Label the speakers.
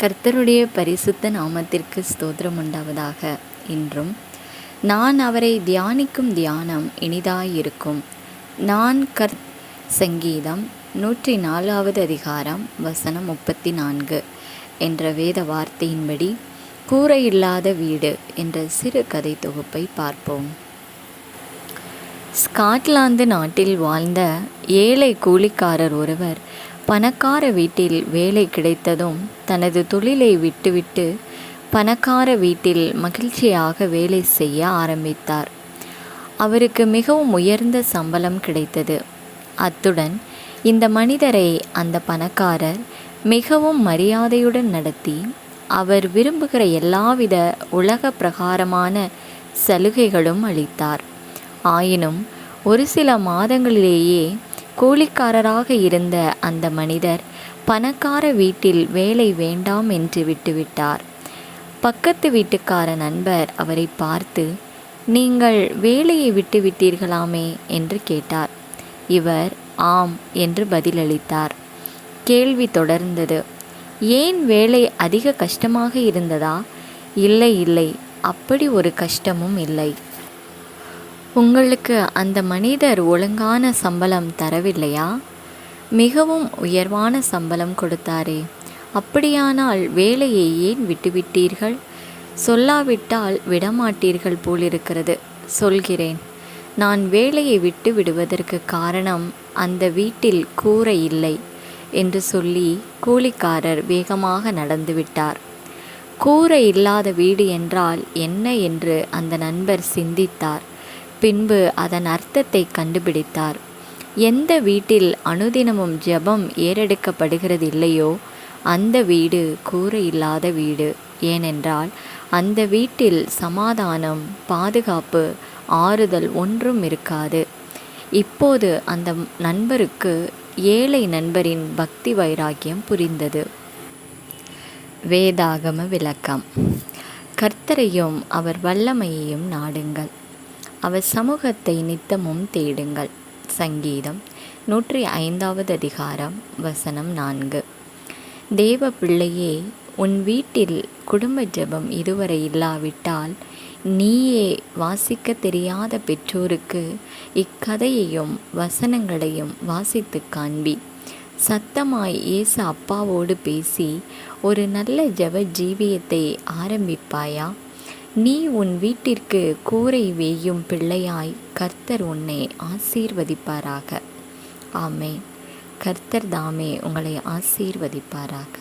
Speaker 1: கர்த்தருடைய பரிசுத்த நாமத்திற்கு ஸ்தோத்திரம் உண்டாவதாக. இன்றும் நான் அவரை தியானிக்கும் தியானம் இனிதாயிருக்கும். நான் கர் சங்கீதம் நூற்றி நாலாவது அதிகாரம் வசனம் முப்பத்தி நான்கு என்ற வேத வார்த்தையின்படி கூரையில்லாத வீடு என்ற சிறு கதை தொகுப்பை பார்ப்போம். ஸ்காட்லாந்து நாட்டில் வாழ்ந்த ஏழை கூலிக்காரர் ஒருவர் பணக்கார வீட்டில் வேலை கிடைத்ததும் தனது தொழிலை விட்டுவிட்டு பணக்கார வீட்டில் மகிழ்ச்சியாக வேலை செய்ய ஆரம்பித்தார். அவருக்கு மிகவும் உயர்ந்த சம்பளம் கிடைத்தது. அத்துடன் இந்த மனிதரை அந்த பணக்காரர் மிகவும் மரியாதையுடன் நடத்தி அவர் விரும்புகிற எல்லாவித உலக பிரகாரமான சலுகைகளும் அளித்தார். ஆயினும் ஒரு சில மாதங்களிலேயே கூலிக்காரராக இருந்த அந்த மனிதர் பணக்கார வீட்டில் வேலை வேண்டாம் என்று விட்டுவிட்டார். பக்கத்து வீட்டுக்கார நண்பர் அவரை பார்த்து நீங்கள் வேலையை விட்டுவிட்டீர்களாமே? என்று கேட்டார். இவர் ஆம் என்று பதிலளித்தார். கேள்வி தொடர்ந்தது. ஏன் வேலை அதிக கஷ்டமாக இருந்ததா? இல்லை இல்லை அப்படி ஒரு கஷ்டமும் இல்லை. உங்களுக்கு அந்த மனிதர் ஒழுங்கான சம்பளம் தரவில்லையா? மிகவும் உயர்வான சம்பளம் கொடுத்தாரே. அப்படியானால் வேலையை ஏன் விட்டுவிட்டீர்கள்? சொல்லாவிட்டால் விடமாட்டீர்கள் போலிருக்கிறது. சொல்கிறேன். நான் வேலையை விட்டு விடுவதற்கு காரணம் அந்த வீட்டில் கூரை இல்லை என்று சொல்லி கூலிக்காரர் வேகமாக நடந்துவிட்டார் கூரை இல்லாத வீடு என்றால் என்ன என்று அந்த நண்பர் சிந்தித்தார். பின்பு அதன் அர்த்தத்தை கண்டுபிடித்தார். எந்த வீட்டில் அனுதினமும் ஜெபம் ஏறெடுக்கப்படுகிறது இல்லையோ அந்த வீடு கூரை இல்லாத வீடு. ஏனென்றால் அந்த வீட்டில் சமாதானம் பாதுகாப்பு ஆறுதல் ஒன்றும் இருக்காது. இப்போது அந்த நண்பருக்கு ஏழை நண்பரின் பக்தி வைராக்கியம் புரிந்தது. வேதாகம விளக்கம். கர்த்தரையும் அவர் வல்லமையையும் நாடுங்கள். அவர் சமூகத்தை நித்தமும் தேடுங்கள். சங்கீதம் நூற்றி ஐந்தாவது அதிகாரம் வசனம் நான்கு. தேவ பிள்ளையே உன் வீட்டில் குடும்ப ஜெபம் இதுவரை இல்லாவிட்டால் நீயே வாசிக்க தெரியாத பெற்றோருக்கு இக்கதையையும் வசனங்களையும் வாசித்து காண்பி. சத்தமாய் இயேசு அப்பாவோடு பேசி ஒரு நல்ல ஜெப ஜீவியத்தை ஆரம்பிப்பாயா? நீ உன் வீட்டிற்கு கூரை வேயும் பிள்ளையாய் கர்த்தர் உன்னை ஆசீர்வதிப்பாராக. ஆமே கர்த்தர் தாமே உங்களை ஆசீர்வதிப்பாராக.